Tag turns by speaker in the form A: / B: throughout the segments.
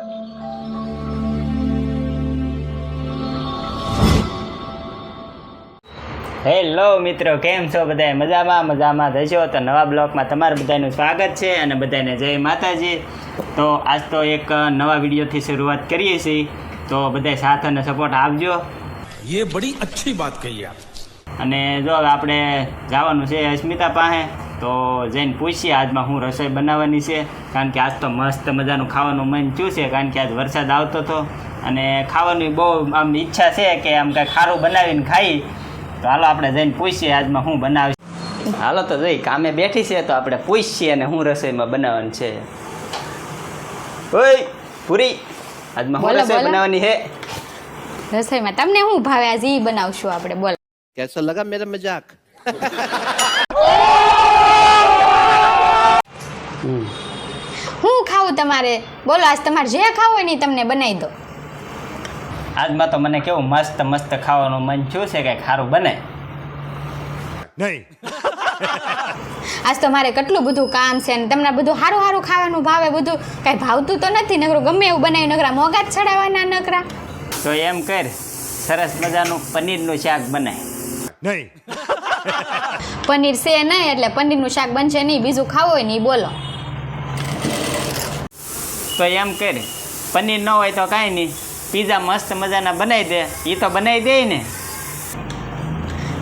A: Hello મિત્રો કેમ છો બધા મજામાં મજામાં. થશો તો નવા બ્લોગમાં તમારું બધાનું સ્વાગત છે અને બધાને જય માતાજી. તો આજ તો એક નવા વિડીયોથી શરૂઆત કરીએ છીએ. તો બધા સાથ અને સપોર્ટ આપજો.
B: એ બડી અચ્છી વાત કહી આપ.
A: અને જો આપણે જવાનું છે અસ્મિતા પાસે તો જઈને પૂછીએ આજમાં હું રસોઈ બનાવવાની છે. કારણ કે આજ તો મસ્ત મજાનું ખાવાનું મન થયું છે કારણ કે આજ વરસાદ આવતો હતો. અને ખાવાની બહુ આમ ઈચ્છા છે કે આમ કાંઈ ખારું બનાવીને ખાઈ. તો હાલો આપણે જઈને પૂછીએ આજમાં હું બનાવીશ. હાલો તો જઈ કામે બેઠી છે તો આપણે પૂછીએ અને હું રસોઈમાં બનાવવાનું છે. ઓય પૂરી આજમાં હું રસોઈ બનાવવાની છે?
C: રસોઈમાં તમને હું ભાવે? આજે બનાવશું આપણે બોલ.
D: કેસો લગા મેરા મજાક?
C: હું ખાવું તમારે? બોલો આજ તમારે જે ખાવું હોય ને તમને બનાવી દો.
A: આજમાં તો મને કેવું મસ્ત મસ્ત ખાવાનું મન થયું છે કે ખારું બને.
C: આજ તો મારે કેટલું બધું કામ છે ને તમને બધું સારું સારું ખાવાનું ભાવે બધું કાંઈ ભાવતું તો નથી નકરું ગમે એવું બનાવી નકરા મોગા જ ચડાવવાના નકરા.
A: તો એમ કર સરસ મજાનું પનીરનું શાક બનાય
C: પનીર છે નહીં એટલે પનીરનું શાક બનશે નહીં બીજું ખાવું હોય નહીં બોલો.
A: તો એમ કર પનીર ન હોય તો કાંઈ નહીં. પીઝા મસ્ત મજાના બનાવી દે. એ તો બનાવી દે ને.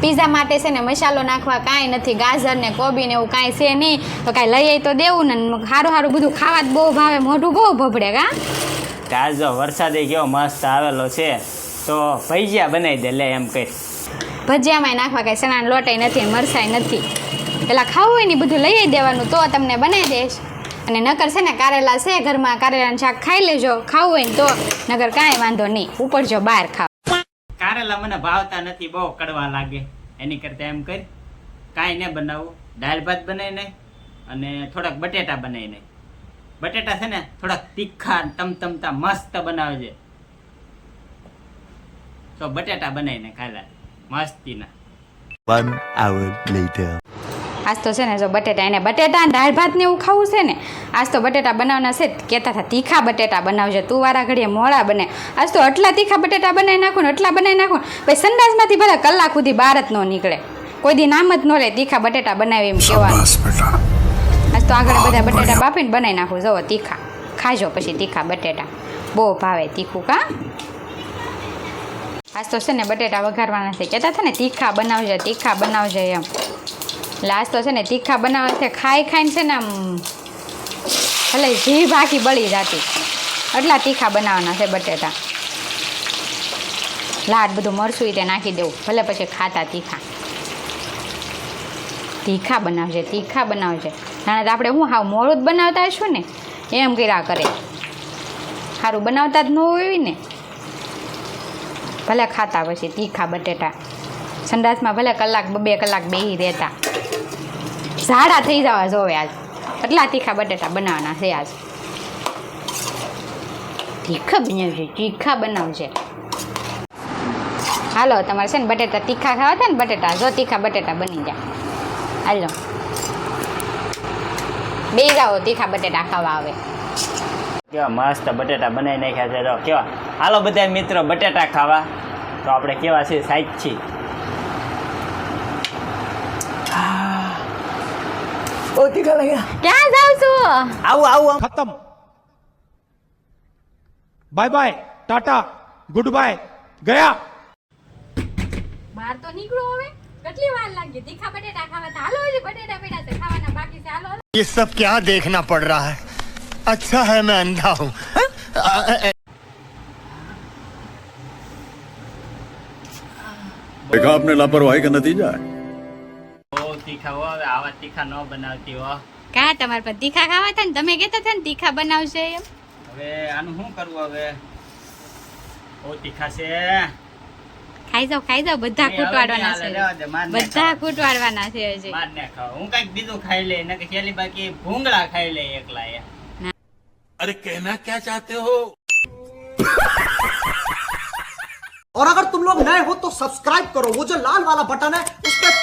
C: પીઝા માટે છે ને મસાલો નાખવા કાંઈ નથી. ગાજર ને કોબી ને એવું કાંઈ છે નહીં. તો કાંઈ લઈ આવી તો દેવું ને. સારું સારું બધું ખાવા જ બહુ ભાવે મોઢું બહુ ભભડે કા?
A: તાજો વરસાદે કેવો મસ્ત આવેલો છે. તો ભજીયા બનાવી દે લે એમ કહી
C: ભજીયામાં નાખવા કાંઈ સણા લોટાઈ નથી મરસાઈ મરસાય નથી. પેલા ખાવું હોય ને બધું લઈ દેવાનું તો તમને બનાવી દઈશ અને નકર છે ને કારેલા છે ઘરમાં કારેલાનું શાક ખાઈ લેજો. ખાવું હોય ને તો. નકર કાંઈ વાંધો નહીં. ઉપડજો બહાર ખાવ.
A: કારેલા મને ભાવતા નથી બહુ કડવા લાગે. એની કરતાં એમ કરી. કાંઈ ન બનાવું. દાળ ભાત બનાવી નાખ અને થોડાક બટેટા બનાવી નાખ બટેટા છે ને થોડાક તીખા તમતમતા મસ્ત બનાવજે. તો બટેટા બનાવી ને ખાલા મસ્તીના.
E: વન આવર લેટર
C: આજ તો છે ને જો બટેટા એને બટેટા દાળ ભાત ને એવું ખાવું છે ને આજ તો બટેટા બનાવવાના છે. કહેતા હતા તીખા બટેટા બનાવજો તું વારા ઘડીએ મોળા બને. આજ તો આટલા તીખા બટેટા બનાવી નાખું ને આટલા બનાવી નાખું પછી સંડાસમાંથી ભલે કલાક સુધી બહાર જ ન નીકળે. કોઈ દી નામ જ ન લે તીખા બટેટા બનાવી એમ કહેવાનું. આજ તો આગળ બધા બટેટા બાફીને બનાવી નાખું. જુઓ તીખા. ખાજો પછી તીખા બટેટા. બહુ ભાવે તીખું કા? આજ તો છે ને બટેટા વઘારવાના છે. કહેતા હતા ને તીખા બનાવજે તીખા બનાવજે એમ. લાસ્ટ તો છે ને તીખા બનાવવા છે. ખાઈ ખાઈને છે ને આમ ભલે જીભ આખી બળી જાતી. એટલા તીખા બનાવવાના છે બટેટા. લાડ બધું મરસું તે નાખી દેવું. ભલે પછી ખાતા તીખા. તીખા બનાવજે તીખા બનાવજે. નાણા તો આપણે હું હાવ મોડું જ બનાવતા હશું ને, એમ કર્યા કરે. સારું બનાવતા જ ન હોય ને. ભલે ખાતા પછી તીખા બટેટા. સંડાસમાં ભલે કલાક, બે કલાક બેહી રહેતા. ઝાડા થઈ જવા જોવે આજ. એટલા તીખા બટેટા બનાવવાના છે આજ. તીખા બનાવજે તીખા બનાવજે. હાલો, તમારે છે ને બટેટા તીખા ખાવા હતા ને બટેટા, જો તીખા બટેટા બની જાય હાલો. બે જાઓ તીખા બટેટા ખાવા આવે.
A: કેવા મસ્ત બટેટા બનાવી નાખ્યા છે તો કેવા? હાલો બધા મિત્રો, બટેટા ખાવા. તો આપણે કેવા છે સાઈજ છીએ.
C: ક્યાં જાવ છું
A: આવું આવું
B: खत्म bye bye tata goodbye गया
C: બહાર તો નીકળો હવે કેટલી વાર લાગી તીખા બટેટા ખાવા તો હાલો હજી બટેટા પડ્યા છે ખાવાના બાકી છે હાલો
E: ये सब क्या देखना पड़ रहा है अच्छा है मैं अंधा हूँ
F: देखा आपने लापरवाही का नतीजा है
A: બહુ તીખા હો હવે આવા તીખા ન બનાવતી હો
C: કા તમારે પણ તીખા ખાવા હતા ને તમે કહેતા હતા ને તીખા બનાવશે એમ
A: હવે આનું શું કરવું હવે બહુ તીખા છે
C: ખાઈ જાઓ ખાઈ જાઓ બધા
A: એ હવે
C: કૂટવાડવાના
A: નહીં હાલે, રહેવા દે, માર
C: છે
A: ને
C: બધા
A: ખાવા.
C: કૂટવાડવાના છે હજી
A: માર ને ખાવ હું કઈક બીજું ખાઈ લે ને કે છેલ્લી બાકી ભૂંગળા ખાઈ લે એકલા એ
B: अरे कहना क्या चाहते हो
G: और अगर तुम लोग नए हो तो सब्सक्राइब करो वो जो लाल वाला बटन है उस पर